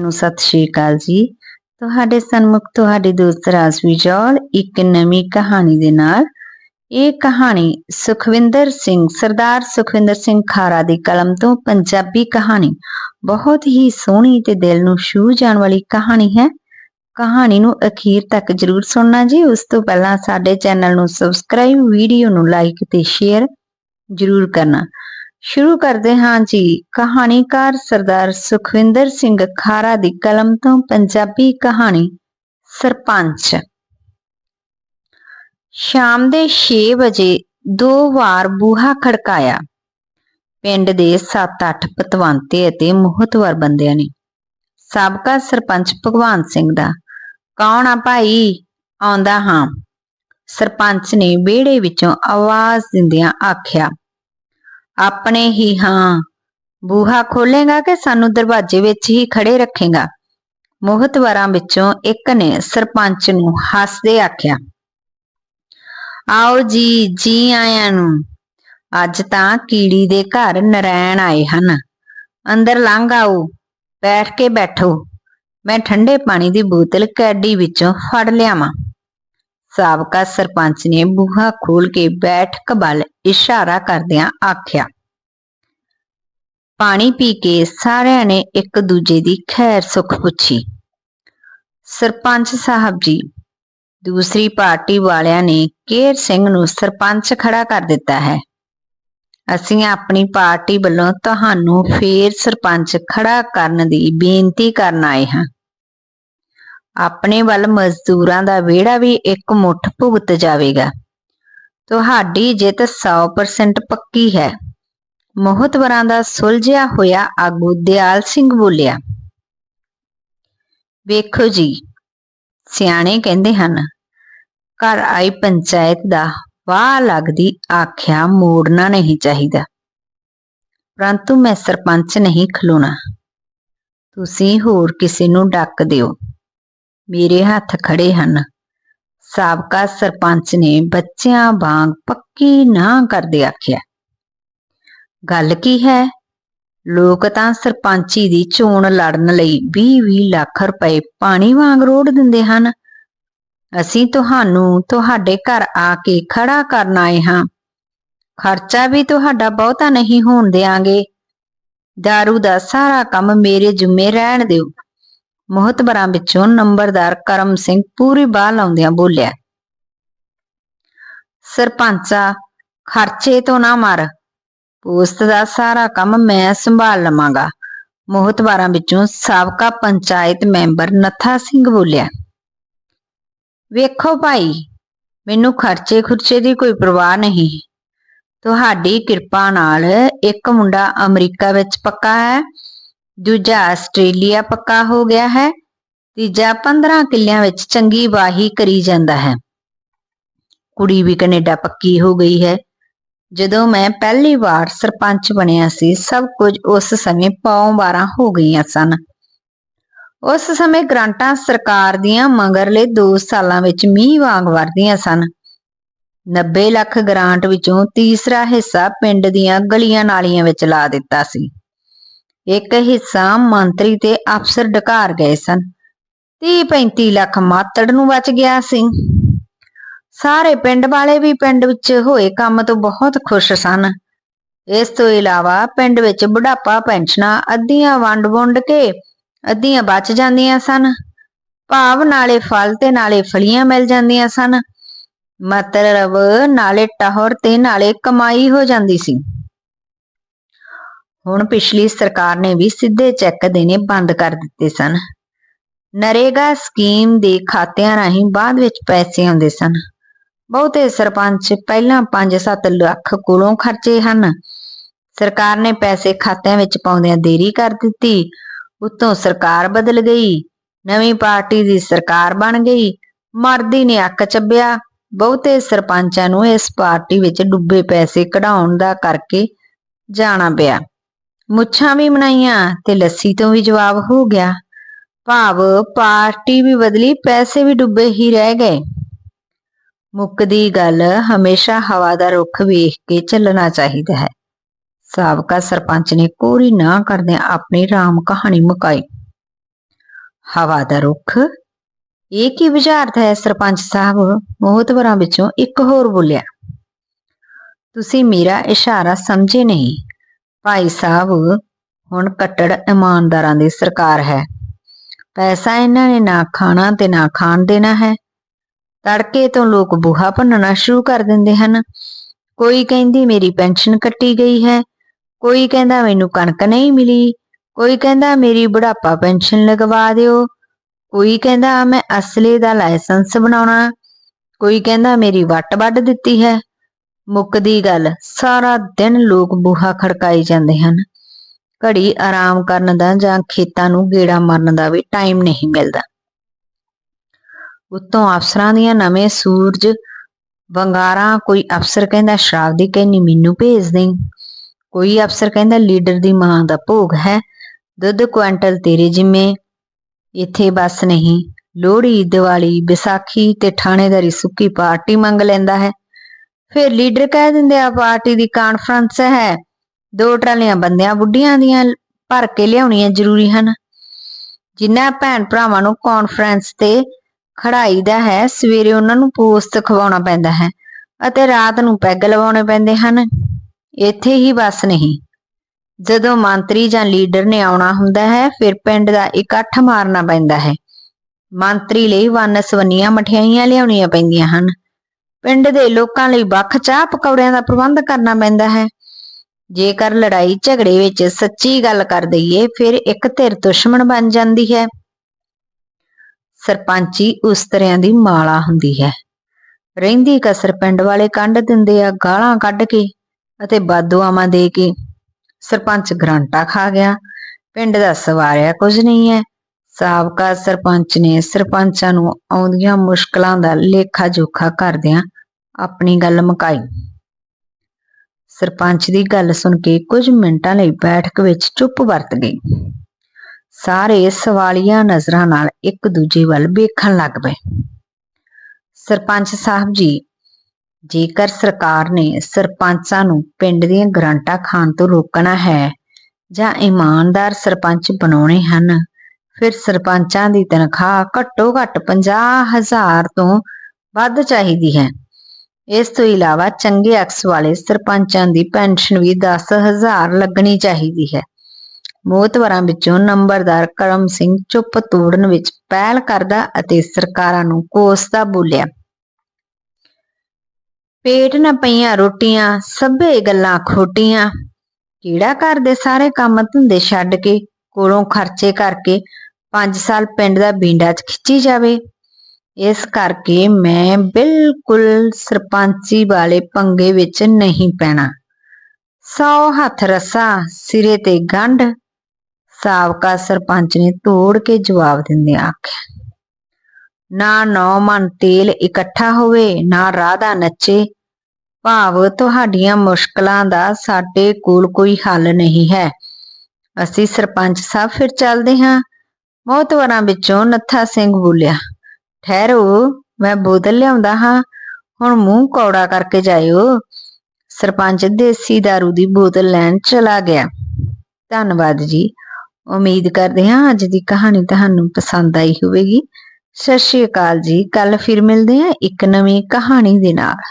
ਨੂੰ ਸਤਿ ਸ਼੍ਰੀ ਅਕਾਲ ਜੀ। ਤੁਹਾਡੇ ਸਨਮੁਖ ਤੁਹਾਡੀ ਦੋਸਤ ਰਾਜਵੀ ਜੌਲ ਇੱਕ ਨਵੀਂ ਕਹਾਣੀ ਦੇ ਨਾਲ। ਇਹ ਕਹਾਣੀ ਸੁਖਵਿੰਦਰ ਸਿੰਘ, ਸਰਦਾਰ ਸੁਖਵਿੰਦਰ ਸਿੰਘ ਖਾਰਾ ਦੀ ਕਲਮ ਤੋਂ ਪੰਜਾਬੀ ਕਹਾਣੀ। ਬਹੁਤ ਹੀ ਸੋਹਣੀ ਤੇ ਦਿਲ ਨੂੰ ਛੂ ਜਾਣ ਵਾਲੀ ਕਹਾਣੀ ਹੈ। ਕਹਾਣੀ ਨੂੰ ਅਖੀਰ ਤੱਕ ਜਰੂਰ ਸੁਣਨਾ ਜੀ। ਉਸ ਤੋਂ ਪਹਿਲਾਂ ਸਾਡੇ ਚੈਨਲ ਨੂੰ ਸਬਸਕ੍ਰਾਈਬ, ਵੀਡੀਓ ਨੂੰ ਲਾਈਕ ਤੇ ਸ਼ੇਅਰ ਜਰੂਰ ਕਰਨਾ। ਸ਼ੁਰੂ ਕਰਦੇ ਹਾਂ ਜੀ। ਕਹਾਣੀਕਾਰ ਸਰਦਾਰ ਸੁਖਵਿੰਦਰ ਸਿੰਘ ਖਾਰਾ ਦੀ ਕਲਮ ਤੋਂ ਪੰਜਾਬੀ ਕਹਾਣੀ, ਸਰਪੰਚ। ਸ਼ਾਮ ਦੇ 6 ਵਜੇ ਦੋ ਵਾਰ ਬੂਹਾ ਖੜਕਾਇਆ। ਪਿੰਡ ਦੇ 7-8 ਪਤਵੰਤੇ ਅਤੇ ਮੋਹਤਵਰ ਬੰਦਿਆਂ ਨੇ। ਸਾਬਕਾ ਸਰਪੰਚ ਭਗਵਾਨ ਸਿੰਘ ਦਾ, ਕੌਣ ਆ ਭਾਈ? ਆਉਂਦਾ ਹਾਂ। ਸਰਪੰਚ ਨੇ ਵਿਹੜੇ ਵਿੱਚੋਂ ਆਵਾਜ਼ ਦਿੰਦਿਆਂ ਆਖਿਆ ਆਪਣੇ ਹੀ ਹਾਂ। ਬੂਹਾ ਖੋਲੇਗਾ ਕਿ ਸਾਨੂੰ ਦਰਵਾਜ਼ੇ ਵਿੱਚ ਹੀ ਖੜੇ ਰੱਖੇਗਾ? ਮੋਹਤਵਰਾਂ ਵਿੱਚੋਂ ਇੱਕ ਨੇ ਸਰਪੰਚ ਨੂੰ ਹੱਸਦੇ ਆਖਿਆ, ਆਓ ਜੀ ਜੀ ਆਇਆਂ ਨੂੰ। ਅੱਜ ਤਾਂ ਕੀੜੀ ਦੇ ਘਰ ਨਰੈਣ ਆਏ ਹਨ। ਅੰਦਰ ਲੰਘ ਆਓ, ਬੈਠ ਕੇ ਬੈਠੋ। ਮੈਂ ਠੰਡੇ ਪਾਣੀ ਦੀ ਬੋਤਲ ਕੈਡੀ ਵਿੱਚੋਂ ਫੜ ਲਿਆਵਾਂ। ਸਾਬਕਾ ਸਰਪੰਚ ਨੇ ਬੂਹਾ ਖੋਲ ਕੇ ਬੈਠਕ ਵੱਲ ਇਸ਼ਾਰਾ ਕਰਦਿਆਂ ਆਖਿਆ ਪਾਣੀ ਪੀ ਕੇ ਸਾਰਿਆਂ ਨੇ ਇੱਕ ਦੂਜੇ ਦੀ ਖੈਰ ਸੁਖ ਪੁੱਛੀ। ਸਰਪੰਚ ਸਾਹਿਬ ਜੀ, ਦੂਸਰੀ ਪਾਰਟੀ ਵਾਲਿਆਂ ਨੇ ਕੇਰ ਸਿੰਘ ਨੂੰ ਸਰਪੰਚ ਖੜਾ ਕਰ ਦਿੱਤਾ ਹੈ। ਅਸੀਂ ਆਪਣੀ ਪਾਰਟੀ ਵੱਲੋਂ ਤੁਹਾਨੂੰ ਫੇਰ ਸਰਪੰਚ ਖੜਾ ਕਰਨ ਦੀ ਬੇਨਤੀ ਕਰਨ ਆਏ ਹਾਂ। ਆਪਣੇ ਵੱਲ ਮਜ਼ਦੂਰਾਂ ਦਾ ਵਿਹੜਾ ਵੀ ਇੱਕ ਮੁੱਠ ਭੁਗਤ ਜਾਵੇਗਾ। ਤੁਹਾਡੀ ਜਿੱਤ 100% ਪੱਕੀ ਹੈ। ਮੋਹਤਵਰਾਂ ਦਾ ਸੁਲਝਿਆ ਹੋਇਆ ਆਗੂ ਦਿਆਲ ਸਿੰਘ ਬੋਲਿਆ, ਵੇਖੋ ਜੀ, ਸਿਆਣੇ ਕਹਿੰਦੇ ਹਨ, ਘਰ ਆਈ ਪੰਚਾਇਤ ਦਾ ਵਾਹ ਲੱਗਦੀ ਆਖਿਆ ਮੋੜਨਾ ਨਹੀਂ ਚਾਹੀਦਾ। ਪਰੰਤੂ ਮੈਂ ਸਰਪੰਚ ਨਹੀਂ ਖਲੋਣਾ। ਤੁਸੀਂ ਹੋਰ ਕਿਸੇ ਨੂੰ ਡੱਕ ਦਿਓ। ਮੇਰੇ ਹੱਥ ਖੜੇ ਹਨ। ਸਾਬਕਾ ਸਰਪੰਚ ਨੇ ਬੱਚਿਆਂ ਵਾਂਗ ਪੱਕੀ ਨਾ ਕਰਦੇ ਆਖਿਆ। ਗੱਲ ਕੀ ਹੈ? ਲੋਕ ਤਾਂ ਸਰਪੰਚੀ ਦੀ ਚੋਣ ਲੜਨ ਲਈ 20-20 ਲੱਖ ਰੁਪਏ ਪਾਣੀ ਵਾਂਗ ਰੋੜ ਦਿੰਦੇ ਹਨ। ਅਸੀਂ ਤੁਹਾਨੂੰ ਤੁਹਾਡੇ ਘਰ ਆ ਕੇ ਖੜਾ ਕਰਨ ਆਏ ਹਾਂ। ਖਰਚਾ ਵੀ ਤੁਹਾਡਾ ਬਹੁਤਾ ਨਹੀਂ ਹੋਣ ਦੇਾਂਗੇ ਦਾਰੂ ਦਾ ਸਾਰਾ ਕੰਮ ਮੇਰੇ ਜ਼ਿੰਮੇ ਰਹਿਣ ਦਿਓ। ਮੁਹਤਬਰਾਂ ਵਿੱਚੋਂ ਨੰਬਰਦਾਰ ਕਰਮ ਸਿੰਘ ਪੂਰੀ ਬਾਹ ਲਾਉਂਦਿਆਂ ਬੋਲਿਆ, ਸਰਪੰਚਾ, ਖਰਚੇ ਤੋਂ ਨਾ ਮਰ। ਪੋਸਤ ਦਾ ਸਾਰਾ ਕੰਮ ਮੈਂ ਸੰਭਾਲ ਲਵਾਂਗਾ। ਮੋਹਤਵਾਰਾਂ ਵਿੱਚੋਂ ਸਾਬਕਾ ਪੰਚਾਇਤ ਮੈਂਬਰ ਨੱਥਾ ਸਿੰਘ ਬੋਲਿਆ, ਵੇਖੋ ਭਾਈ, ਮੈਨੂੰ ਖਰਚੇ ਖੁਰਚੇ ਦੀ ਕੋਈ ਪਰਵਾਹ ਨਹੀਂ। ਤੁਹਾਡੀ ਕਿਰਪਾ ਨਾਲ ਇੱਕ ਮੁੰਡਾ ਅਮਰੀਕਾ ਵਿੱਚ ਪੱਕਾ ਹੈ, ਦੂਜਾ ਆਸਟ੍ਰੇਲੀਆ ਪੱਕਾ ਹੋ ਗਿਆ ਹੈ, ਤੀਜਾ 15 ਕਿੱਲਿਆਂ ਵਿੱਚ ਚੰਗੀ ਵਾਹੀ ਕਰੀ ਜਾਂਦਾ ਹੈ। ਕੁੜੀ ਵੀ ਕੈਨੇਡਾ ਪੱਕੀ ਹੋ ਗਈ ਹੈ। ਜਦੋਂ ਮੈਂ ਪਹਿਲੀ ਵਾਰ ਸਰਪੰਚ ਬਣਿਆ ਸੀ, ਸਭ ਕੁਝ ਉਸ ਸਮੇਂ ਪੌਂ 12 ਹੋ ਗਈਆਂ ਸਨ। ਉਸ ਸਮੇਂ ਗ੍ਰਾਂਟਾਂ ਸਰਕਾਰ ਦੀਆਂ ਮੰਗਰਲੇ 2 ਸਾਲਾਂ ਵਿੱਚ ਮੀਂਹ ਵਾਂਗ ਵਰਦੀਆਂ ਸਨ। 90 ਲੱਖ ਗ੍ਰਾਂਟ ਵਿੱਚੋਂ ਤੀਸਰਾ ਹਿੱਸਾ ਪਿੰਡ ਦੀਆਂ ਗਲੀਆਂ ਨਾਲੀਆਂ ਵਿੱਚ ਲਾ ਦਿੱਤਾ ਸੀ। ਇੱਕ ਹਿੱਸਾ ਮੰਤਰੀ ਤੇ ਅਫਸਰ ਢਕਾਰ ਗਏ ਸਨ। 30 35 ਲੱਖ ਮਾਤੜ ਨੂੰ ਬਚ ਗਿਆ ਸੀ। ਸਾਰੇ ਪਿੰਡ ਵਾਲੇ ਵੀ ਪਿੰਡ ਵਿੱਚ ਹੋਏ ਕੰਮ ਤੋਂ ਬਹੁਤ ਖੁਸ਼ ਸਨ। ਇਸ ਤੋਂ ਇਲਾਵਾ ਪਿੰਡ ਵਿੱਚ ਬੁਢਾਪਾ ਪੈਨਸ਼ਨਾਂ ਅੱਧੀਆਂ ਵੰਡ ਵੰਡ ਕੇ ਅੱਧੀਆਂ ਬਚ ਜਾਂਦੀਆਂ ਸਨ। ਭਾਵ ਨਾਲੇ ਫਲ ਤੇ ਨਾਲੇ ਫਲੀਆਂ ਮਿਲ ਜਾਂਦੀਆਂ ਸਨ। ਮਤਲਬ ਨਾਲੇ ਟਹਰ ਤੇ ਨਾਲੇ ਕਮਾਈ ਹੋ ਜਾਂਦੀ ਸੀ। ਹੁਣ ਪਿਛਲੀ ਸਰਕਾਰ ਨੇ ਵੀ ਸਿੱਧੇ ਚੈੱਕ ਦੇਣੇ ਬੰਦ ਕਰ ਦਿੱਤੇ ਸਨ। ਨਰੇਗਾ ਸਕੀਮ ਦੇ ਖਾਤਿਆਂ ਰਾਹੀਂ ਬਾਅਦ ਵਿੱਚ ਪੈਸੇ ਆਉਂਦੇ ਸਨ। ਬਹੁਤੇ ਸਰਪੰਚ ਪਹਿਲਾਂ 5-7 ਲੱਖ ਕੋਲੋਂ ਖਰਚੇ ਹਨ। ਸਰਕਾਰ ਨੇ ਪੈਸੇ ਖਾਤਿਆਂ ਵਿੱਚ ਪਾਉਂਦਿਆਂ ਦੇਰੀ ਕਰ ਦਿੱਤੀ। ਉਤੋਂ ਸਰਕਾਰ ਬਦਲ ਗਈ। ਨਵੀਂ ਪਾਰਟੀ ਦੀ ਸਰਕਾਰ ਬਣ ਗਈ। ਮਰਦੀ ਨੇ ਅੱਕ ਚੱਬਿਆ। ਬਹੁਤੇ ਸਰਪੰਚਾਂ ਨੂੰ ਇਸ ਪਾਰਟੀ ਵਿੱਚ ਡੁੱਬੇ ਪੈਸੇ ਕਢਾਉਣ ਦਾ ਕਰਕੇ ਜਾਣਾ ਪਿਆ। ਮੁੱਛਾਂ ਵੀ ਬਣਾਈਆਂ ਤੇ ਲੱਸੀ ਤੋਂ ਵੀ ਜਵਾਬ ਹੋ ਗਿਆ। ਭਾਵ ਪਾਰਟੀ ਵੀ ਬਦਲੀ, ਪੈਸੇ ਵੀ ਡੁੱਬੇ ਹੀ ਰਹਿ ਗਏ। ਮੁੱਕਦੀ ਗੱਲ ਹਮੇਸ਼ਾ ਹਵਾ ਦਾ ਰੁੱਖ ਵੇਖ ਕੇ ਚੱਲਣਾ ਚਾਹੀਦਾ ਹੈ। ਸਾਬਕਾ ਸਰਪੰਚ ਨੇ ਕੋਰੀ ਨਾ ਕਰਦਿਆਂ ਆਪਣੀ ਰਾਮ ਕਹਾਣੀ ਮੁਕਾਈ। ਹਵਾ ਦਾ ਰੁੱਖ? ਇਹ ਕੀ ਬੁਝਾਰਤ ਹੈ ਸਰਪੰਚ ਸਾਹਿਬ? ਮੋਹਤਵਰਾਂ ਵਿੱਚੋਂ ਇੱਕ ਹੋਰ ਬੋਲਿਆ। ਤੁਸੀਂ ਮੇਰਾ ਇਸ਼ਾਰਾ ਸਮਝੇ ਨਹੀਂ। ਭਾਈ ਸਾਹਿਬ, ਹੁਣ ਕੱਟੜ ਇਮਾਨਦਾਰਾਂ ਦੀ ਸਰਕਾਰ ਹੈ। ਪੈਸਾ ਇਹਨਾਂ ਨੇ ਨਾ ਖਾਣਾ ਤੇ ਨਾ ਖਾਣ ਦੇਣਾ ਹੈ। ਤੜਕੇ ਤੋਂ ਲੋਕ ਬੂਹਾ ਭੰਨਣਾ ਸ਼ੁਰੂ ਕਰ ਦਿੰਦੇ ਹਨ। ਕੋਈ ਕਹਿੰਦੀ, ਮੇਰੀ ਪੈਨਸ਼ਨ ਕੱਟੀ ਗਈ ਹੈ। ਕੋਈ ਕਹਿੰਦਾ, ਮੈਨੂੰ ਕਣਕ ਨਹੀਂ ਮਿਲੀ। ਕੋਈ ਕਹਿੰਦਾ, ਮੇਰੀ ਬੁਢਾਪਾ ਪੈਨਸ਼ਨ ਲਗਵਾ ਦਿਓ। ਕੋਈ ਕਹਿੰਦਾ ਮੈਂ ਅਸਲੇ ਦਾ ਲਾਇਸੈਂਸ ਬਣਾਉਣਾ। ਕੋਈ ਕਹਿੰਦਾ, ਮੇਰੀ ਵੱਟ ਵੱਢ ਦਿੱਤੀ ਹੈ। ਮੁੱਕਦੀ ਗੱਲ, ਸਾਰਾ ਦਿਨ ਲੋਕ ਬੂਹਾ ਖੜਕਾਈ ਜਾਂਦੇ ਹਨ। ਘੜੀ ਆਰਾਮ ਕਰਨ ਦਾ ਜਾਂ ਖੇਤਾਂ ਨੂੰ ਗੇੜਾ ਮਾਰਨ ਦਾ ਵੀ ਟਾਈਮ ਨਹੀਂ ਮਿਲਦਾ। ਉੱਤੋਂ ਅਫਸਰਾਂ ਦੀਆਂ ਨਵੇਂ ਸੂਰਜ ਵੰਗਾਰਾਂ ਕੋਈ ਅਫਸਰ ਕਹਿੰਦਾ ਸ਼ਰਾਬ ਦੀ ਕੈਨੀ ਮੈਨੂੰ ਭੇਜ ਦੇਂ ਕੋਈ ਅਫਸਰ ਕਹਿੰਦਾ ਲੀਡਰ ਦੀ ਮਾਂ ਦਾ ਭੋਗ ਹੈ। ਦੁੱਧ ਕੁਇੰਟਲ ਤੇਰੇ ਜਿੰਮੇ, ਇੱਥੇ ਬਸ ਨਹੀਂ। ਲੋਹੜੀ, ਦੀਵਾਲੀ, ਵਿਸਾਖੀ ਤੇ ਥਾਣੇਦਾਰੀ ਸੁੱਕੀ ਪਾਰਟੀ ਮੰਗ ਲੈਂਦਾ ਹੈ। ਫਿਰ ਲੀਡਰ ਕਹਿ ਦਿੰਦੇ ਆ, ਪਾਰਟੀ ਦੀ ਕਾਨਫਰੰਸ ਹੈ। ਦੋ ਟਰਾਲੀਆਂ ਬੰਦਿਆਂ ਬੁੱਢੀਆਂ ਦੀਆਂ ਭਰ ਕੇ ਲਿਆਉਣੀਆਂ ਜ਼ਰੂਰੀ ਹਨ। ਜਿਨ੍ਹਾਂ ਭੈਣ ਭਰਾਵਾਂ ਨੂੰ ਕਾਨਫਰੰਸ ਤੇ ਖੜਾਈਦਾ ਹੈ, ਸਵੇਰੇ ਉਹਨਾਂ ਨੂੰ ਪੋਸਤ ਖਵਾਉਣਾ ਪੈਂਦਾ ਹੈ ਅਤੇ ਰਾਤ ਨੂੰ ਪੈਗ ਲਵਾਉਣੇ ਪੈਂਦੇ ਹਨ। ਇੱਥੇ ਹੀ ਬਸ ਨਹੀਂ। ਜਦੋਂ ਮੰਤਰੀ ਜਾਂ ਲੀਡਰ ਨੇ ਆਉਣਾ ਹੁੰਦਾ ਹੈ, ਫਿਰ ਪਿੰਡ ਦਾ ਇਕੱਠ ਮਾਰਨਾ ਪੈਂਦਾ ਹੈ। ਮੰਤਰੀ ਲਈ ਵੰਨ ਸਵੰਨੀਆਂ ਮਠਿਆਈਆਂ ਲਿਆਉਣੀਆਂ ਪੈਂਦੀਆਂ ਹਨ। ਪਿੰਡ ਦੇ ਲੋਕਾਂ ਲਈ ਵੱਖ ਚਾਹ ਪਕੌੜਿਆਂ ਦਾ ਪ੍ਰਬੰਧ ਕਰਨਾ ਪੈਂਦਾ ਹੈ। ਜੇਕਰ ਲੜਾਈ ਝਗੜੇ ਵਿੱਚ ਸੱਚੀ ਗੱਲ ਕਰ ਦਈਏ, ਫਿਰ ਇੱਕ ਧਿਰ ਦੁਸ਼ਮਣ ਬਣ ਜਾਂਦੀ ਹੈ। ਸਰਪੰਚੀ ਉਸ ਤਰ੍ਹਾਂ ਦੀ ਮਾਲਾ ਹੁੰਦੀ ਹੈ। ਰਹਿੰਦੀ ਕਸਰ ਪਿੰਡ ਵਾਲੇ ਕੰਢ ਦਿੰਦੇ ਆ ਗਾਲਾਂ ਕੱਢ ਕੇ ਅਤੇ ਬਾਦੂਆਵਾਂ ਦੇ ਕੇ ਸਰਪੰਚ ਗਰਾਂਟਾ ਖਾ ਗਿਆ। ਪਿੰਡ ਦਾ ਸਵਾਰਿਆ ਕੁਝ ਨਹੀਂ ਹੈ। ਸਾਬਕਾ ਸਰਪੰਚ ਨੇ ਸਰਪੰਚਾਂ ਨੂੰ ਆਉਂਦੀਆਂ ਮੁਸ਼ਕਲਾਂ ਦਾ ਲੇਖਾ ਜੋਖਾ ਕਰਦਿਆਂ ਆਪਣੀ ਗੱਲ ਮੁਕਾਈ। ਸਰਪੰਚ ਦੀ ਗੱਲ ਸੁਣ ਕੇ ਕੁਝ ਮਿੰਟਾਂ ਲਈ ਬੈਠਕ ਵਿੱਚ ਚੁੱਪ ਵਰਤ ਗਈ। ਸਾਰੇ ਸਵਾਲੀਆਂ ਨਜ਼ਰਾਂ ਨਾਲ ਇੱਕ ਦੂਜੇ ਵੱਲ ਵੇਖਣ ਲੱਗ ਪਏ। ਸਰਪੰਚ ਸਾਹਿਬ ਜੀ, ਜੇਕਰ ਸਰਕਾਰ ਨੇ ਸਰਪੰਚਾਂ ਨੂੰ ਪਿੰਡ ਦੀਆਂ ਗਰੰਟਾਂ ਖਾਣ ਤੋਂ ਰੋਕਣਾ ਹੈ ਜਾਂ ਇਮਾਨਦਾਰ ਸਰਪੰਚ ਬਣਾਉਣੇ ਹਨ, ਫਿਰ ਸਰਪੰਚਾਂ ਦੀ ਤਨਖਾਹ ਘੱਟੋ ਘੱਟ 50000 ਤੋਂ ਵੱਧ ਚਾਹੀਦੀ ਹੈ। ਇਸ ਤੋਂ ਇਲਾਵਾ ਚੰਗੇ ਅਕਸ ਵਾਲੇ ਸਰਪੰਚਾਂ ਦੀ ਪੈਨਸ਼ਨ ਵੀ 10000 ਲੱਗਣੀ ਚਾਹੀਦੀ ਹੈ। ਮੋਤਵਰਾਂ ਵਿੱਚੋਂ ਨੰਬਰਦਾਰ ਕਰਮ ਸਿੰਘ ਚੁੱਪ ਤੋੜਨ ਵਿੱਚ ਪਹਿਲ ਕਰਦਾ ਅਤੇ ਸਰਕਾਰਾਂ ਨੂੰ ਕੋਸਦਾ ਬੋਲਿਆ। ਪੇਟ ਨਾ ਪਈਆਂ ਰੋਟੀਆਂ, ਸਭੇ ਗੱਲਾਂ ਖੋਟੀਆਂ। ਕਿਹੜਾ ਘਰ ਦੇ ਸਾਰੇ ਕੰਮ ਧੰਦੇ ਛੱਡ ਕੇ, ਕੋਲੋਂ ਖਰਚੇ ਕਰਕੇ 5 ਸਾਲ ਪਿੰਡ ਦਾ ਬੀਂਡਾ ਚ ਖਿੱਚੀ ਜਾਵੇ? ਇਸ ਕਰਕੇ ਮੈਂ ਬਿਲਕੁਲ ਸਰਪੰਚੀ ਵਾਲੇ ਪੰਗੇ ਵਿੱਚ ਨਹੀਂ ਪੈਣਾ। ਸੌ ਹੱਥ ਰੱਸਾ, ਸਿਰੇ ਤੇ ਗੰਢ ਸਾਬਕਾ ਸਰਪੰਚ ਨੇ ਤੋੜ ਕੇ ਜਵਾਬ ਦਿੰਦੇ ਆਖਿਆ, ਨਾ ਨੌ ਮਨ ਤੇਲ ਇਕੱਠਾ ਹੋਵੇ, ਨਾ ਰਾਧਾ ਨੱਚੇ। ਭਾਵ ਤੁਹਾਡੀਆਂ ਮੁਸ਼ਕਲਾਂ ਦਾ ਸਾਡੇ ਕੋਲ ਕੋਈ ਹੱਲ ਨਹੀਂ ਹੈ। ਅਸੀਂ ਸਰਪੰਚ ਸਾਹਿਬ ਫਿਰ ਚੱਲਦੇ ਹਾਂ। ਮੋਤਵਰਾਂ ਵਿੱਚੋਂ ਨੱਥਾ ਸਿੰਘ ਬੋਲਿਆ, ਠਹਿਰੋ, ਮੈਂ ਬੋਤਲ ਲਿਆਉਂਦਾ ਹਾਂ। ਹੁਣ ਮੂੰਹ ਕੌੜਾ ਕਰਕੇ ਜਾਇਓ। ਸਰਪੰਚ ਦੇਸੀ दारू ਦੀ ਬੋਤਲ ਲੈਣ ਚਲਾ ਗਿਆ। ਧੰਨਵਾਦ ਜੀ। ਉਮੀਦ ਕਰਦੇ ਹਾਂ ਅੱਜ ਦੀ ਕਹਾਣੀ ਤੁਹਾਨੂੰ ਪਸੰਦ ਆਈ ਹੋਵੇਗੀ। ਸਤਿ ਸ਼੍ਰੀ ਅਕਾਲ ਜੀ ਕੱਲ ਫਿਰ ਮਿਲਦੇ ਹਾਂ ਇੱਕ ਨਵੀਂ ਕਹਾਣੀ ਦੇ ਨਾਲ।